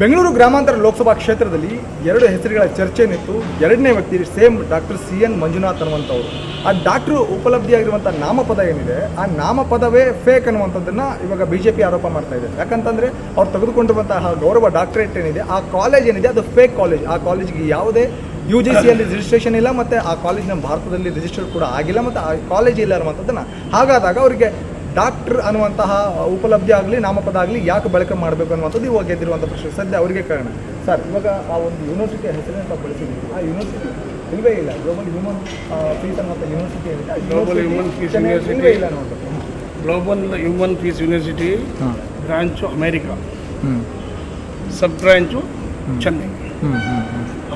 ಬೆಂಗಳೂರು ಗ್ರಾಮಾಂತರ ಲೋಕಸಭಾ ಕ್ಷೇತ್ರದಲ್ಲಿ ಎರಡು ಹೆಸರುಗಳ ಚರ್ಚೆ ನಿಂತು ಎರಡನೇ ವ್ಯಕ್ತಿ same doctor C N Manjunath ಅನ್ನುವಂಥವ್ರು. ಆ ಡಾಕ್ಟ್ರು ಉಪಲಬ್ಧಿಯಾಗಿರುವಂಥ ನಾಮಪದ ಏನಿದೆ, ಆ ನಾಮಪದವೇ ಫೇಕ್ ಅನ್ನುವಂಥದ್ದನ್ನು ಇವಾಗ ಬಿ ಜೆ ಪಿ ಆರೋಪ ಮಾಡ್ತಾ ಇದೆ. ಯಾಕಂತಂದರೆ ಅವ್ರು ತೆಗೆದುಕೊಂಡಿರುವಂತಹ ಗೌರವ ಡಾಕ್ಟರೇಟ್ ಏನಿದೆ, ಆ ಕಾಲೇಜ್ ಏನಿದೆ, ಅದು ಫೇಕ್ ಕಾಲೇಜ್ ಆ ಕಾಲೇಜ್ಗೆ ಯಾವುದೇ ಯು ಜಿ ಸಿಯಲ್ಲಿ ರಿಜಿಸ್ಟ್ರೇಷನ್ ಇಲ್ಲ, ಮತ್ತು ಆ ಕಾಲೇಜ್ ನಮ್ಮ ಭಾರತದಲ್ಲಿ ರಿಜಿಸ್ಟರ್ ಕೂಡ ಆಗಿಲ್ಲ, ಮತ್ತು ಆ ಕಾಲೇಜ್ ಇಲ್ಲ ಅನ್ನುವಂಥದ್ದನ್ನು ಹಾಗಾದಾಗ ಅವರಿಗೆ ಡಾಕ್ಟರ್ ಅನ್ನುವಂತಹ ಉಪಲಬ್ಧಿ ಆಗಲಿ ನಾಮಪದ ಆಗಲಿ ಯಾಕೆ ಬಳಕೆ ಮಾಡಬೇಕು ಅನ್ನುವಂಥದ್ದು ಇವಾಗ ಗೆದ್ದಿರುವಂಥ ಪ್ರಶ್ನೆ. ಸದ್ಯ ಅವರಿಗೆ ಕಾರಣ. ಸರ್ ಇವಾಗ ಆ ಒಂದು ಯೂನಿವರ್ಸಿಟಿಯ ಹೆಸರನ್ನು ನಾವು ಬಳಸಿದ್ದೀವಿ ಆ ಯೂನಿವರ್ಸಿಟಿ ಇಲ್ವೇ ಇಲ್ಲ. ಗ್ಲೋಬಲ್ ಹ್ಯೂಮನ್ ಫೀಸ್ ಅನ್ನುವಂಥ university global human peace university ಇಲ್ಲ ನೋಡಿ global human peace university branch America sub branch Chennai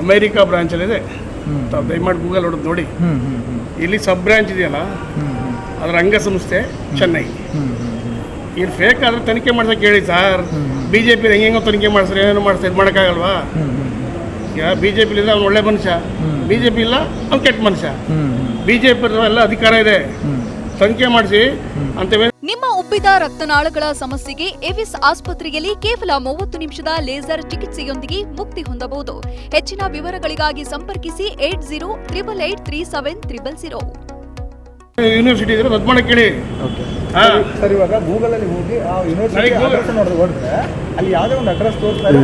America ಬ್ರಾಂಚಲ್ಲಿದೆ ದಯಮಾಡಿ ಗೂಗಲ್ ಹೊಡೆದು ನೋಡಿ. ಇಲ್ಲಿ ಸಬ್ ಬ್ರಾಂಚ್ ಇದೆಯಲ್ಲ ಅದರ ಅಂಗಸಂಸ್ಥೆ ಚೆನ್ನೈ. ಇಲ್ಲಿ ಫೇಕ್ ಆದ್ರೆ ತನಿಖೆ ಮಾಡ್ಸಕ್ಕೆ ಹೇಳಿ ಸರ್. ಬಿ ಜೆ ಪಿ ಹೆಂಗೆ ತನಿಖೆ ಮಾಡಿಸ್ರಿ, ಏನೇನು ಮಾಡಿಸ್ತಾರೆ ಇದು ಮಾಡೋಕ್ಕಾಗಲ್ವಾ? ಈಗ ಬಿ ಜೆ ಪಿಲಿಂದ ಅವ್ನು ಒಳ್ಳೆ ಮನುಷ್ಯ. ಬಿ ಜೆ ಪಿ ಇಲ್ಲ, ಅವ್ನು ಕೆಟ್ಟ ಮನುಷ್ಯ. ಬಿ ಜೆ ಪಿ ಎಲ್ಲ ಅಧಿಕಾರ ಇದೆ. ತನಿಖೆ ಮಾಡಿಸಿ ಅಂತವೇ ನಿಮ್ಮ ಉಬ್ಬಿದ ರಕ್ತನಾಳಗಳ ಸಮಸ್ಯೆಗೆ ಎವಿಸ್ ಆಸ್ಪತ್ರೆಯಲ್ಲಿ ಕೇವಲ ಮೂವತ್ತು ನಿಮಿಷದ ಲೇಸರ್ ಚಿಕಿತ್ಸೆಯೊಂದಿಗೆ ಮುಕ್ತಿ ಹೊಂದಬಹುದು. ಹೆಚ್ಚಿನ ವಿವರಗಳಿಗಾಗಿ ಸಂಪರ್ಕಿಸಿ eight zero triple eight three seven triple zero. University ಇದ್ರೆ ರದ್ದು ಮಾಡಕ್ಕೆ ಹೇಳಿ ಓಕೆ ಹಾ. ಸರ್ ಇವಾಗ ಗೂಗಲಲ್ಲಿ ಹೋಗಿ ಆ ಯೂನಿವರ್ಸಿಟಿ ಅಡ್ರೆಸ್ ನೋಡಿದ್ರೆ ಅಲ್ಲಿ ಯಾವುದೇ ಒಂದು ಅಡ್ರೆಸ್ ತೋರಿಸ್ತಾರೆ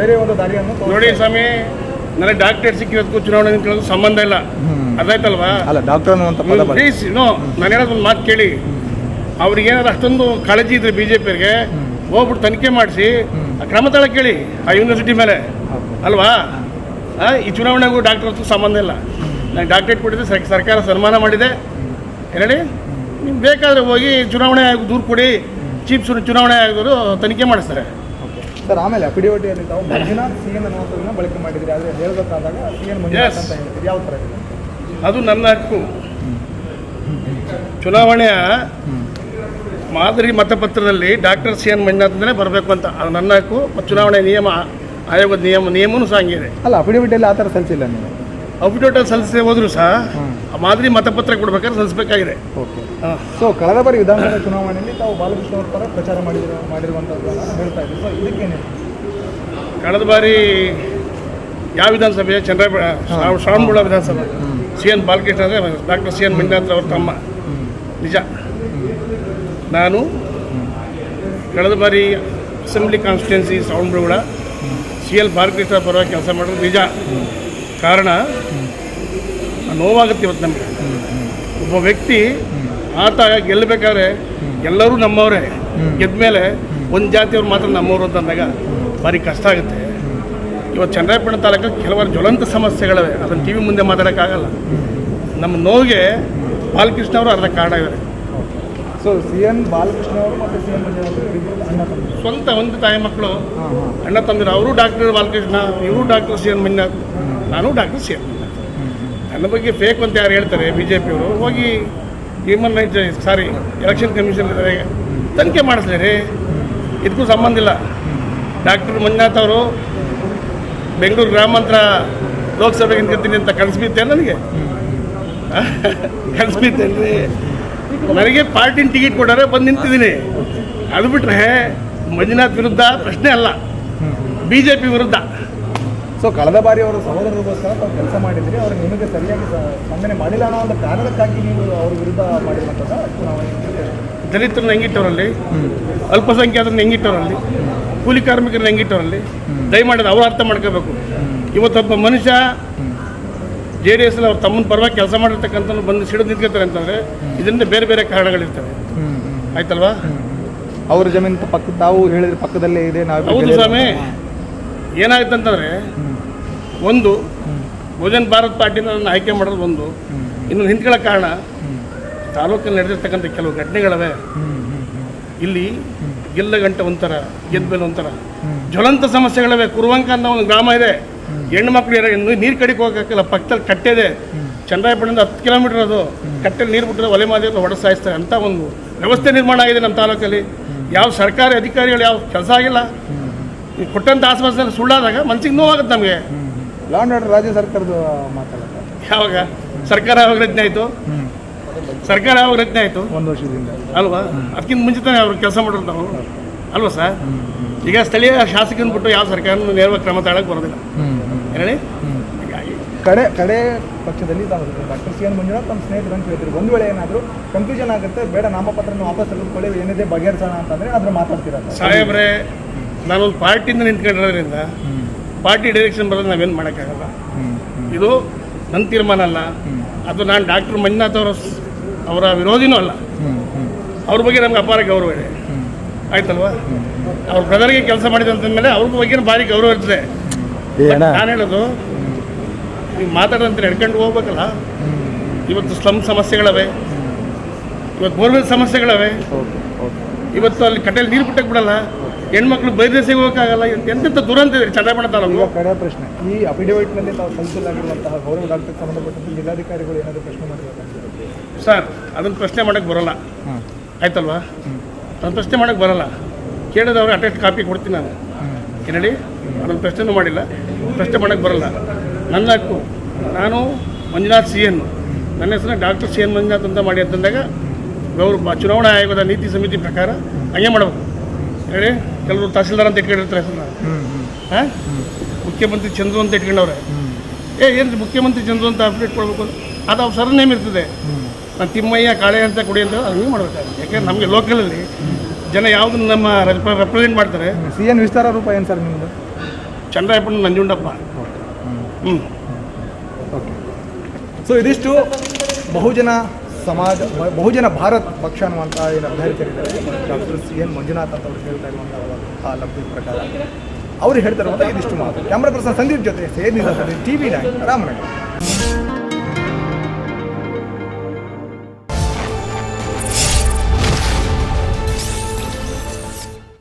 ಬೇರೆ ಒಂದು ದಾರಿಯನ್ನು. ನೋಡಿ ಸ್ವಾಮಿ ನನಗೆ ಡಾಕ್ಟರೇಟ್ ಸಿಕ್ಕಿರೋದಕ್ಕೂ ಚುನಾವಣೆ ಕೇಳೋದು ಸಂಬಂಧ ಇಲ್ಲ. ಅದಾಯ್ತಲ್ವಾ? ಅಲ್ಲ ಡಾಕ್ಟರ್ ಪ್ಲೀಸ್ ನೋ ನಾನು ಹೇಳೋದು ಒಂದು ಮಾತು ಕೇಳಿ. ಅವ್ರಿಗೆ ಏನಾದ್ರು ಅಷ್ಟೊಂದು ಕಾಳಜಿ ಇದ್ರೆ ಬಿ ಜೆ ಪಿಯವ್ರಿಗೆ ಹೋಗ್ಬಿಟ್ಟು ತನಿಖೆ ಮಾಡಿಸಿ ಕ್ರಮ ತಳ ಕೇಳಿ ಆ ಯೂನಿವರ್ಸಿಟಿ ಮೇಲೆ. ಅಲ್ವಾ? ಆ, ಈ ಚುನಾವಣೆಗೂ ಡಾಕ್ಟರ್ ಸಂಬಂಧ ಇಲ್ಲ. ನಾನು ಡಾಕ್ಟರೇಟ್ ಕೊಟ್ಟಿದ್ದೆ ಸರ್- ಸರ್ಕಾರ ಸನ್ಮಾನ ಮಾಡಿದೆ. ಹೇಳಿ? ನಿಮ್ಗೆ ಬೇಕಾದ್ರೆ ಹೋಗಿ ಚುನಾವಣೆ ಆಯೋಗ ದೂರು ಕೊಡಿ. ಚೀಫ್ ಚುನಾವಣೆ ಆಯೋಗರು ತನಿಖೆ ಮಾಡಿಸ್ತಾರೆ. ಸರ್ ಆಮೇಲೆ ಅಫಿಡೇವಿಟಿಯಲ್ಲಿ ತಾವು ಮಂಜುನಾಥ್ ಸಿ ಎನ್ ಅನ್ನುವಂಥದ್ದನ್ನ ಬಳಕೆ ಮಾಡಿದ್ರಿ ಆದರೆ ಹೇಳಬೇಕಾದಾಗ ಸಿ ಎನ್ ಮಂಜುನಾಥ್ ಅಂತ ಹೇಳ್ತೀರಿ. ಯಾವ ಥರ ಇದೆ? ಅದು ನನ್ನ ಹಕ್ಕು. ಚುನಾವಣೆಯ ಮಾದರಿ ಮತಪತ್ರದಲ್ಲಿ ಡಾಕ್ಟರ್ ಸಿ ಎನ್ ಮಂಜುನಾಥ್ ಅಂತಲೇ ಬರಬೇಕು ಅಂತ. ಅದು ನನ್ನ ಹಕ್ಕು. ಮತ್ತು ಚುನಾವಣೆ ನಿಯಮ ಆಯೋಗದ ನಿಯಮ ನಿಯಮನೂ ಸಹ ಹಂಗಿದೆ. ಅಲ್ಲ ಅಫಿಡೇವಿಟಿಯಲ್ಲಿ ಆ ಥರ ಸಲ್ಲಿಸಿಲ್ಲ ನೀವು? ಅಫಿಡೇವಿಟ್ ಸಲ್ಲಿಸದೆ ಹೋದ್ರು ಸಹ ಮಾದರಿ ಮತಪತ್ರ ಕೊಡ್ಬೇಕಾದ್ರೆ ಸಲ್ಲಿಸಬೇಕಾಗಿದೆ. ಓಕೆ ಸೊ ಕಳೆದ ಬಾರಿ ವಿಧಾನಸಭೆ ಚುನಾವಣೆಯಲ್ಲಿ ತಾವು ಬಾಲಕೃಷ್ಣ ಅವರ ಪರ ಪ್ರಚಾರ ಮಾಡಿದ್ರು ಮಾಡಿರುವಂಥದ್ದನ್ನ ಹೇಳ್ತಾ ಇದ್ದೀವಿ ಸೊ ಇದಕ್ಕೇನೆ ಕಳೆದ ಬಾರಿ ಯಾವ ವಿಧಾನಸಭೆ? ಚಂದ್ರ ಶ್ರಾವಣಬುಳ ವಿಧಾನಸಭೆ. ಸಿ ಎನ್ ಬಾಲಕೃಷ್ಣ ಅಂದರೆ ಡಾಕ್ಟರ್ ಸಿ ಎನ್ ಮಂಜುನಾಥ್ ಅವ್ರ ತಮ್ಮ. ನಿಜ. ನಾನು ಕಳೆದ ಬಾರಿ assembly constituency Shravanabelagola C L Balakrishna ಪರವಾಗಿ ಕೆಲಸ ಮಾಡೋದು ನಿಜ. ಕಾರಣ, ನೋವಾಗುತ್ತೆ ಇವತ್ತು ನಮಗೆ. ಒಬ್ಬ ವ್ಯಕ್ತಿ ಆತ ಗೆಲ್ಲಬೇಕಾದ್ರೆ ಎಲ್ಲರೂ ನಮ್ಮವರೇ. ಗೆದ್ದ ಮೇಲೆ ಒಂದು ಜಾತಿಯವ್ರು ಮಾತ್ರ ನಮ್ಮವರು ಅಂತ ಅಂದಾಗ ಭಾರಿ ಕಷ್ಟ ಆಗುತ್ತೆ. ಇವತ್ತು ಚನ್ನರಾಯಪಟ್ಟಣ ತಾಲೂಕಲ್ಲಿ ಕೆಲವಾರು ಜ್ವಲಂತ ಸಮಸ್ಯೆಗಳಿವೆ. ಅದನ್ನು ಟಿ ವಿ ಮುಂದೆ ಮಾತಾಡೋಕ್ಕಾಗಲ್ಲ. ನಮ್ಮ ನೋವಿಗೆ ಬಾಲಕೃಷ್ಣ ಅವರು ಅರ್ಧ ಕಾರಣ ಇದ್ದಾರೆ. ಸೊ ಸಿ ಎನ್ ಬಾಲಕೃಷ್ಣ ಅವರು ಮತ್ತು ಸಿ ಎನ್ ಮಂಜುನಾಥ್ ಸ್ವಂತ ಒಂದು ತಾಯಿ ಮಕ್ಕಳು. ಅಣ್ಣ ತಂದಿರು ಅವರು ಡಾಕ್ಟರ್ ಬಾಲಕೃಷ್ಣ ಇವರು ಡಾಕ್ಟರ್ ಸಿ ಎನ್ ಮಂಜುನಾಥ್ ನಾನು ಡಾಕ್ಟರ್ ಸಿ ಎನ್ ಮಂಜುನಾಥ್. ನನ್ನ ಬಗ್ಗೆ ಫೇಕ್ ಅಂತ ಯಾರು ಹೇಳ್ತಾರೆ ಬಿ ಜೆ ಪಿಯವರು ಹೋಗಿ human rights sorry election commission ತನಿಖೆ ಮಾಡಿಸ್ಲಿ ರೀ. ಇದಕ್ಕೂ ಸಂಬಂಧ ಇಲ್ಲ. ಡಾಕ್ಟರ್ ಮಂಜುನಾಥ್ ಅವರು ಬೆಂಗಳೂರು ಗ್ರಾಮಾಂತರ ಲೋಕಸಭೆಗೆ ನಿಂತಿರ್ತೀನಿ ಅಂತ ಕಳಿಸ್ಬಿದ್ದೆ ನನಗೆ? ಕಳಿಸ್ಬಿದ್ದೇನೆ ನನಗೆ ಪಾರ್ಟಿನ ಟಿಕೆಟ್ ಕೊಟ್ಟಾರೆ ಬಂದು ನಿಂತಿದ್ದೀನಿ. ಅದು ಬಿಟ್ಟರೆ ಮಂಜುನಾಥ್ ವಿರುದ್ಧ ಪ್ರಶ್ನೆ ಅಲ್ಲ. ಬಿ ಜೆ ಪಿ ವಿರುದ್ಧ. ಸೊ ಕಳೆದ ಬಾರಿ ಅವರು ಸಹೋದರರಿಗೋಸ್ಕರ ತಾವು ಕೆಲಸ ಮಾಡಿದ್ರಿ. ಅವರು ನಿಮಗೆ ಸರಿಯಾಗಿ ಸ್ಪಂದನೆ ಮಾಡಿಲ್ಲ ಅನ್ನೋ ಒಂದು ಕಾರಣಕ್ಕಾಗಿ ನೀವು ಅವ್ರ ವಿರುದ್ಧ ಮಾಡಿರುವಂಥದ್ದು ದಲಿತರನ್ನ ಹೆಂಗಿಟ್ಟವರಲ್ಲಿ? ಅಲ್ಪಸಂಖ್ಯಾತರನ್ನ ಹೆಂಗಿಟ್ಟವರಲ್ಲಿ? ಕೂಲಿ ಕಾರ್ಮಿಕರನ್ನ ಹೆಂಗಿಟ್ಟವರಲ್ಲಿ? ದಯಮಾಡೋದು ಅವರು ಅರ್ಥ ಮಾಡ್ಕೋಬೇಕು. ಇವತ್ತೊಬ್ಬ ಮನುಷ್ಯ ಜೆ ಡಿ ಎಸ್ ಅವ್ರ ತಮ್ಮನ ಪರವಾಗಿ ಕೆಲಸ ಮಾಡಿರ್ತಕ್ಕಂಥ ಬಂದು ಸಿಡಿದು ನಿಂತ್ಕೋತಾರೆ ಅಂತಂದರೆ ಇದರಿಂದ ಬೇರೆ ಬೇರೆ ಕಾರಣಗಳಿರ್ತವೆ. ಆಯ್ತಲ್ವಾ? ಅವ್ರ ಜಮೀನು ಪಕ್ಕ ತಾವು ಹೇಳಿದ್ರೆ ಪಕ್ಕದಲ್ಲೇ ಇದೆ ನಾವು ಹೌದು ಸ್ವಾಮಿ. ಏನಾಗುತ್ತೆ ಅಂತಂದರೆ ಒಂದು ಬಹುಜನ್ ಭಾರತ್ ಪಾರ್ಟಿನ ನನ್ನ ಆಯ್ಕೆ ಮಾಡೋದು ಒಂದು. ಇನ್ನು ನಿಂತ್ಕೊಳ್ಳೋ ಕಾರಣ ತಾಲೂಕಲ್ಲಿ ನಡೆದಿರ್ತಕ್ಕಂಥ ಕೆಲವು ಘಟನೆಗಳವೆ. ಇಲ್ಲಿ ಗೆಲ್ಲ ಗಂಟೆ ಒಂಥರ ಗೆದ್ದ ಮೇಲೆ ಒಂಥರ. ಜ್ವಲಂತ ಸಮಸ್ಯೆಗಳಿವೆ. ಕುರುವಂಕ ಅಂತ ಒಂದು ಗ್ರಾಮ ಇದೆ. ಹೆಣ್ಣು ಮಕ್ಕಳು ಇರೋ ಇನ್ನು ನೀರು ಕಡಿಗೆ ಹೋಗಕ್ಕಾಗಲ್ಲ ಪಕ್ಕದಲ್ಲಿ ಕಟ್ಟೆ ಇದೆ ಚಂದ್ರಾಯಪಟ್ಟಣದಿಂದ ಹತ್ತು ಕಿಲೋಮೀಟರ್ ಅದು. ಕಟ್ಟೆಲಿ ನೀರು ಬಿಟ್ಟರೆ ಒಲೆ ಮಾದಿ ಹೊಡೆ ಸಾಯಿಸ್ತಾರೆ ಅಂತ ಒಂದು ವ್ಯವಸ್ಥೆ ನಿರ್ಮಾಣ ಆಗಿದೆ ನಮ್ಮ ತಾಲೂಕಲ್ಲಿ. ಯಾವ ಸರ್ಕಾರಿ ಅಧಿಕಾರಿಗಳು ಯಾವ ಕೆಲಸ ಆಗಿಲ್ಲ. ಈ ಕೊಟ್ಟಂಥ ಆಸ್ಪಾಸಲ್ಲಿ ಸುಳ್ಳಾದಾಗ ಮನ್ಸಿಗೆ ನೋವಾಗುತ್ತೆ ನಮಗೆ. ಆರ್ಡರ್ ರಾಜ್ಯ ಸರ್ಕಾರದ ಮಾತಾಡ ಯಾವಾಗ? ಸರ್ಕಾರ ಯಾವಾಗ ರಚನೆ ಆಯಿತು? ಸರ್ಕಾರ ಯಾವಾಗ ರಚನೆ ಆಯಿತು? ಒಂದು ವರ್ಷದಿಂದ. ಅಲ್ವಾ? ಅದಕ್ಕಿಂತ ಮುಂಚೆ ತಾನೇ ಅವ್ರು ಕೆಲಸ ಮಾಡೋರು ನಾವು. ಅಲ್ವಾ ಸರ್? ಈಗ ಸ್ಥಳೀಯ ಶಾಸಕನ ಬಿಟ್ಟು ಯಾವ ಸರ್ಕಾರನೂ ನೇರವಾಗಿ ಕ್ರಮ ತಗೊಳಕ್ಕೆ ಬರೋದಿಲ್ಲ. ಹೇಳಿ ಹೀಗಾಗಿ ಕಡೆ ಕಡೆ ಪಕ್ಷದಲ್ಲಿ ತಾವು ಡಾಕ್ಟರ್ ಸಿ ಎನ್ ಮಂಜುನಾಥ್ ತಮ್ಮ ಸ್ನೇಹಿತರು ಅಂತ ಹೇಳ್ತೀರಿ ಒಂದು ವೇಳೆ ಏನಾದರೂ ಕನ್ಫ್ಯೂಷನ್ ಆಗುತ್ತೆ ಬೇಡ ನಾಮಪತ್ರನ ವಾಪಸ್ ತೆಗೆದುಕೊಳ್ಳಿ ಏನಿದೆ ಬಗೆಹರಿಸೋಣ ಅಂತಂದ್ರೆ ಅದ್ರ ಮಾತಾಡ್ತೀರಾ. ಸಾಹೇಬ್ರೆ ನಾನೊಂದು ಪಾರ್ಟಿಯಿಂದ ನಿಂತ್ಕೊಂಡಿರೋದ್ರಿಂದ ಪಾರ್ಟಿ ಡೈರೆಕ್ಷನ್ ಬರೋದು ನಾವೇನು ಮಾಡೋಕ್ಕಾಗಲ್ಲ. ಇದು ನನ್ನ ತೀರ್ಮಾನ ಅಲ್ಲ. ಅದು ನಾನು ಡಾಕ್ಟರ್ ಮಂಜುನಾಥ್ ಅವರ ಅವರ ವಿರೋಧಿನೂ ಅಲ್ಲ. ಅವ್ರ ಬಗ್ಗೆ ನಮ್ಗೆ ಅಪಾರ ಗೌರವ ಇದೆ. ಆಯ್ತಲ್ವಾ? ಅವ್ರ ಬ್ರದರ್ಗೆ ಕೆಲಸ ಮಾಡಿದಂತಂದಮೇಲೆ ಅವ್ರ ಬಗ್ಗೆ ಭಾರಿ ಗೌರವ ಇರ್ತದೆ. ನಾನು ಹೇಳೋದು ನೀವು ಮಾತಾಡೋದಂತ ನಡ್ಕೊಂಡು ಹೋಗ್ಬೇಕಲ್ಲ? ಇವತ್ತು ಸ್ಲಮ್ ಸಮಸ್ಯೆಗಳವೆ. ಇವತ್ತು ಬೋರ್ವೆಲ್ ಸಮಸ್ಯೆಗಳವೆ. ಇವತ್ತು ಅಲ್ಲಿ ಕಟ್ಟೆಯಲ್ಲಿ ನೀರು ಬಿಟ್ಟಕ್ಕೆ ಬಿಡಲ್ಲ. ಹೆಣ್ಮಕ್ಳು ಬೈದ್ರೆ ಸಿಗೋಕ್ಕಾಗಲ್ಲ. ಎಂತ- ಎಂತೆಂಥ ದುರಂತ ಇದೆ ಚಂದ್ರಬಾಣ ಈಗ ತಾಲೂಕು ಕಡೆ ಪ್ರಶ್ನೆ. ಈ ಅಫಿಡೇವಿಟ್ನಲ್ಲಿ ತಾವು ಸಲ್ಲಿಸಲಾಗಿರುವಂತಹ ಗೌರವ ಡಾಕ್ಟರ್ ಸಂಬಂಧಪಟ್ಟಂತೆ ಜಿಲ್ಲಾಧಿಕಾರಿಗಳು ಏನಾದರೂ ಪ್ರಶ್ನೆ ಮಾಡಬೇಕಂತ ಸರ್ ಅದನ್ನು ಪ್ರಶ್ನೆ ಮಾಡೋಕ್ಕೆ ಬರೋಲ್ಲ. ಆಯ್ತಲ್ವಾ? ಅದನ್ನು ಪ್ರಶ್ನೆ ಮಾಡೋಕ್ಕೆ ಬರಲ್ಲ. ಕೇಳಿದವ್ರಿಗೆ ಅಟೆಸ್ಟ್ ಕಾಪಿ ಕೊಡ್ತೀನಿ ನಾನು. ಏನು ಹೇಳಿ ಅದನ್ನು ಪ್ರಶ್ನೆನೂ ಮಾಡಿಲ್ಲ. ಪ್ರಶ್ನೆ ಮಾಡೋಕ್ಕೆ ಬರಲ್ಲ. ನನ್ನ ಹಕ್ಕು. ನಾನು ಮಂಜುನಾಥ್ ಸಿ ಎನ್ ನನ್ನ ಹೆಸರು ಡಾಕ್ಟರ್ ಸಿ ಎನ್ ಮಂಜುನಾಥ್ ಅಂತ ಮಾಡಿ ಅಂತಂದಾಗ ಗೌರ್ ಚುನಾವಣಾ ಆಯೋಗದ ನೀತಿ ಸಮಿತಿ ಪ್ರಕಾರ ಹಂಗೆ ಮಾಡಬೇಕು. ಹೇಳಿ ಕೆಲವರು ತಹಸೀಲ್ದಾರ್ ಅಂತ ಇಟ್ಕೊಂಡಿರ್ತಾರೆ ಹೆಸರನ್ನ. ಹಾಂ? ಮುಖ್ಯಮಂತ್ರಿ ಚಂದ್ರು ಅಂತ ಇಟ್ಕೊಂಡವ್ರೆ. ಏ ಏನು ಮುಖ್ಯಮಂತ್ರಿ ಚಂದ್ರು ಅಂತ ಅಪ್ಡೇಟ್ ಕೊಡಬೇಕು ಅದು ಅವ್ರ ಸರ್ನೇಮ್ ಇರ್ತದೆ. ನಾನು ತಿಮ್ಮಯ್ಯ ಕಾಳೆ ಅಂತ ಕುಡಿ ಅಂತ ಹಂಗೆ ಮಾಡ್ಬೇಕಾಗುತ್ತೆ. ಯಾಕೆಂದ್ರೆ ನಮಗೆ ಲೋಕಲಲ್ಲಿ ಜನ ಯಾವುದನ್ನು ನಮ್ಮ ರೆಪ್ರೆಸೆಂಟ್ ಮಾಡ್ತಾರೆ. ಸಿ ಎನ್ ವಿಸ್ತಾರ ರೂಪ ಏನು ಸರ್ ನಿಮ್ಮದು ಚಂದ್ರಾಯಪ್ಪನ ನಂಜುಂಡಪ್ಪ. ಹ್ಞೂ ಓಕೆ. ಸೊ ಇದಿಷ್ಟು ಬಹುಜನ ಸಮಾಜ ಬಹುಜನ ಭಾರತ್ ಪಕ್ಷ ಅನ್ನುವಂಥ ಏನು ಅಭ್ಯರ್ಥಿಗಳಿದ್ದಾರೆ ಡಾಕ್ಟರ್ ಸಿ ಎನ್ ಮಂಜುನಾಥ್ ಅಂತ ಅವ್ರು ಹೇಳ್ತಾ ಇರುವಂಥ ಆ ಲಬ್ಧಿ ಪ್ರಕಾರ. ಅವ್ರು ಹೇಳ್ತಾ ಇರುವಂಥ ಇದಿಷ್ಟು ಮಾತು. ಕ್ಯಾಮ್ರಾ ಪರ್ಸನ್ ಸಂದೀಪ್ ಜೊತೆ ಸೇರಿದ ಟಿ ವಿ ನೈನ್ ರಾಮನಗರ.